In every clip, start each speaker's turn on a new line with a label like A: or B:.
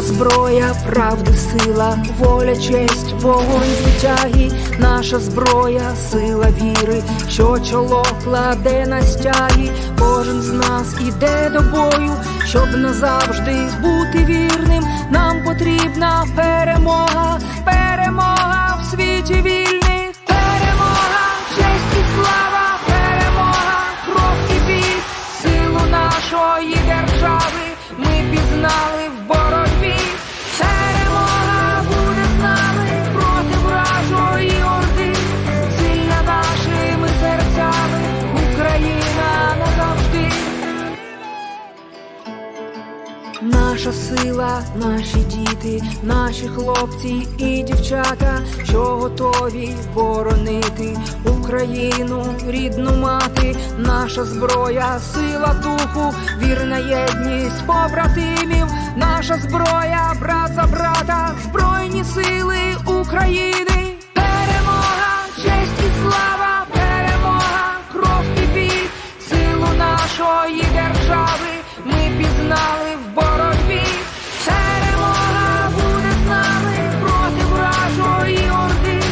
A: зброя, правди, сила, воля, честь, вогонь звитяги, наша зброя, сила віри, що чоло кладе на стяги, кожен з нас іде до бою, щоб назавжди бути вірним. Нам потрібна перемога, перемога в світі вільних, перемога, честь і слава, перемога, кров і нашої держави ми пізнали Наша сила, наші діти, наші хлопці і дівчата, що готові боронити Україну, рідну мати, наша зброя, сила духу, вірна єдність побратимів, наша зброя, брат за брата, збройні сили України. Перемога, честь і слава, перемога, кров і біль, силу нашої держави ми пізнали в боротьбі. Перемога буде з нами проти вражої орди,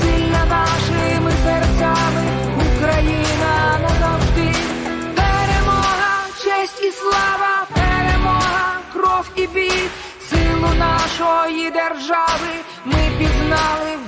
A: сильна нашими серцями, Україна назавжди. Перемога, честь і слава, перемога, кров і біль, силу нашої держави ми пізнали